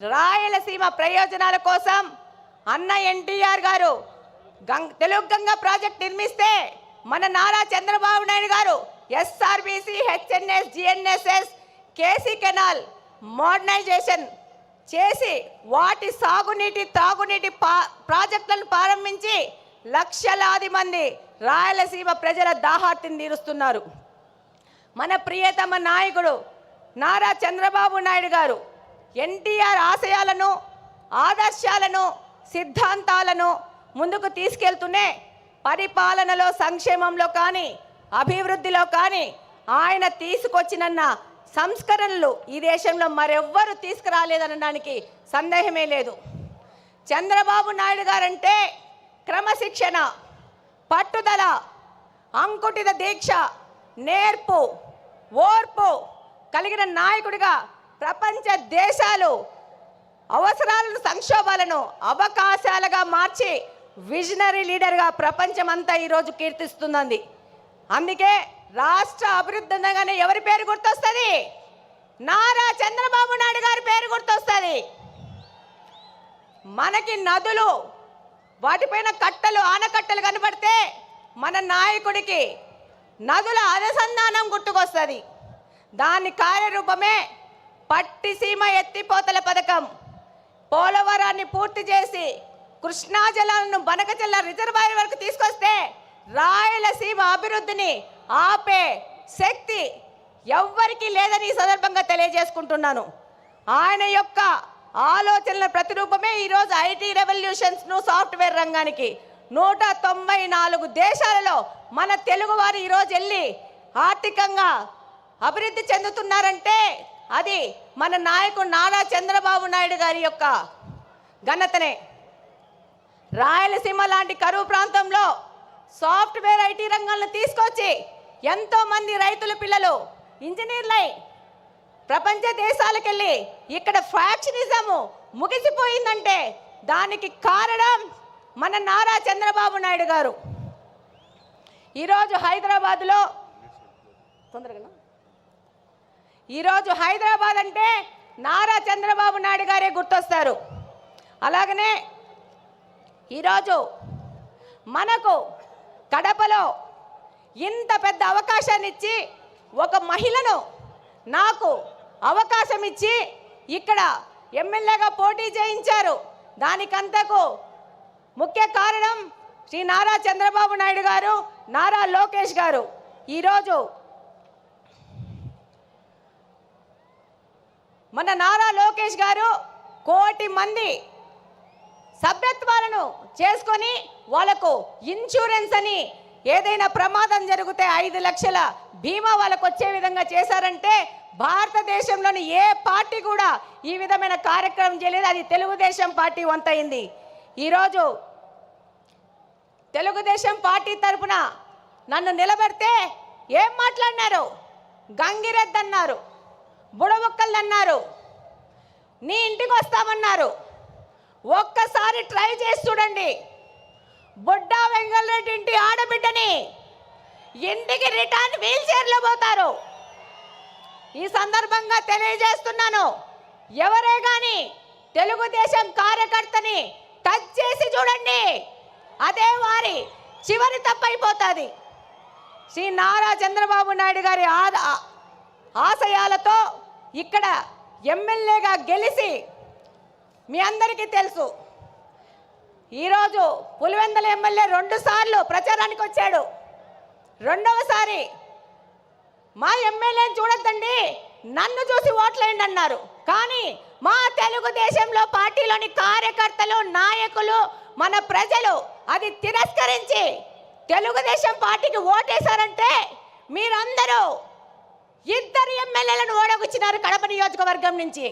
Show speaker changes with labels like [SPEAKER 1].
[SPEAKER 1] రాయలసీమ ప్రయోజనాల కోసం అన్న ఎన్టీఆర్ గారు గంగ తెలుగు గంగ ప్రాజెక్ట్ నిర్మిస్తే మన నారా చంద్రబాబు నాయుడు గారు SRBC HNS GNSS KC canal modernisation చేసి వాటి సాగునీటి తాగునీటి పా ప్రాజెక్టులను ప్రారంభించి లక్షలాది మంది రాయలసీమ ప్రజల దాహార్తిని తీరుస్తున్నారు. మన ప్రియతమ నాయకుడు నారా చంద్రబాబు నాయుడు గారు ఎన్టీఆర్ ఆశయాలను ఆదర్శాలను సిద్ధాంతాలను ముందుకు తీసుకెళ్తూనే పరిపాలనలో సంక్షేమంలో కానీ అభివృద్ధిలో కానీ ఆయన తీసుకొచ్చినన్న సంస్కరణలు ఈ దేశంలో మరెవ్వరు తీసుకురాలేదనడానికి సందేహమే లేదు. చంద్రబాబు నాయుడు గారంటే క్రమశిక్షణ పట్టుదల అంకుటిత దీక్ష నేర్పు ఓర్పు కలిగిన నాయకుడిగా ప్రపంచ దేశాలు అవసరాలను సంక్షోభాలను అవకాశాలుగా మార్చి విజనరీ లీడర్గా ప్రపంచమంతా ఈరోజు కీర్తిస్తుందండి. అందుకే రాష్ట్ర అభివృద్ధి అనగానే ఎవరి పేరు గుర్తొస్తుంది? నారా చంద్రబాబు నాయుడు గారి పేరు గుర్తొస్తుంది. మనకి నదులు వాటిపైన కట్టలు ఆనకట్టలు కనబడితే మన నాయకుడికి నదుల అనుసంధానం గుర్తుకొస్తుంది. దాని కార్యరూపమే పట్టిసీమ ఎత్తిపోతల పథకం. పోలవరాన్ని పూర్తి చేసి కృష్ణా జలాలను బనకజల్ల రిజర్వాయర్ వరకు తీసుకొస్తే రాయలసీమ అభివృద్ధిని ఆపే శక్తి ఎవ్వరికీ లేదని ఈ సందర్భంగా తెలియజేసుకుంటున్నాను. ఆయన యొక్క ఆలోచనల ప్రతిరూపమే ఈరోజు ఐటీ రెవల్యూషన్స్ను సాఫ్ట్వేర్ రంగానికి నూట తొంభై నాలుగు దేశాలలో మన తెలుగువారు ఈరోజు వెళ్ళి ఆర్థికంగా అభివృద్ధి చెందుతున్నారంటే అది మన నాయకుడు నారా చంద్రబాబు నాయుడు గారి యొక్క ఘనతనే. రాయలసీమ లాంటి కరువు ప్రాంతంలో సాఫ్ట్వేర్ ఐటీ రంగాలను తీసుకొచ్చి ఎంతో మంది రైతుల పిల్లలు ఇంజనీర్లై ప్రపంచ దేశాలకెళ్ళి ఇక్కడ ఫ్యాక్షనిజము ముగిసిపోయిందంటే దానికి కారణం మన నారా చంద్రబాబు నాయుడు గారు. ఈరోజు హైదరాబాద్లో తొందరగా ఈరోజు హైదరాబాద్ అంటే నారా చంద్రబాబు నాయుడు గారే గుర్తొస్తారు. అలాగనే ఈరోజు మనకు కడపలో ఇంత పెద్ద అవకాశాన్ని ఇచ్చి ఒక మహిళను నాకు అవకాశం ఇచ్చి ఇక్కడ ఎమ్మెల్యేగా పోటీ చేయించారు. దానికంతకు ముఖ్య కారణం శ్రీ నారా చంద్రబాబు నాయుడు గారు నారా లోకేష్ గారు. ఈరోజు మన నారా లోకేష్ గారు కోటి మంది సభ్యత్వాలను చేసుకొని వాళ్ళకు ఇన్సూరెన్స్ అని ఏదైనా ప్రమాదం జరిగితే ఐదు లక్షల బీమా వాళ్ళకు వచ్చే విధంగా చేశారంటే భారతదేశంలోని ఏ పార్టీ కూడా ఈ విధమైన కార్యక్రమం చేయలేదు. అది తెలుగుదేశం పార్టీ వంతైంది ఈరోజు తెలుగుదేశం పార్టీ తరపున నన్ను నిలబెడితే ఏం మాట్లాడినారు? గంగిరెద్దు అన్నారు. బుడబుక్కలు అన్నారు నీ ఇంటికి వస్తామన్నారు. ఒక్కసారి ట్రై చేసి చూడండి. బుడ్డా వెంగళరెడ్డి ఇంటి ఆడబిడ్డని ఇంటికి రిటర్న్ వీల్ చైర్లో పోతారు. ఈ సందర్భంగా తెలియజేస్తున్నాను. ఎవరే గాని తెలుగుదేశం కార్యకర్తని టచ్ చేసి చూడండి. అదే వారి చివరి తప్పైపోతుంది. శ్రీ నారా చంద్రబాబు నాయుడు గారి ఆదా ఆశయాలతో ఇక్కడ ఎమ్మెల్యేగా గెలిచి మీ అందరికీ తెలుసు. ఈరోజు పులివెందల ఎమ్మెల్యే రెండుసార్లు ప్రచారానికి వచ్చాడు. రెండవసారి మా ఎమ్మెల్యేని చూడొద్దండి నన్ను చూసి ఓట్లేయండి అన్నారు. కానీ మా తెలుగుదేశంలో పార్టీలోని కార్యకర్తలు నాయకులు మన ప్రజలు అది తిరస్కరించి తెలుగుదేశం పార్టీకి ఓటేశారంటే మీరందరూ ఇద్దరు ఎమ్మెల్యేలను ఓడగొచ్చినారు కడప నియోజకవర్గం నుంచి.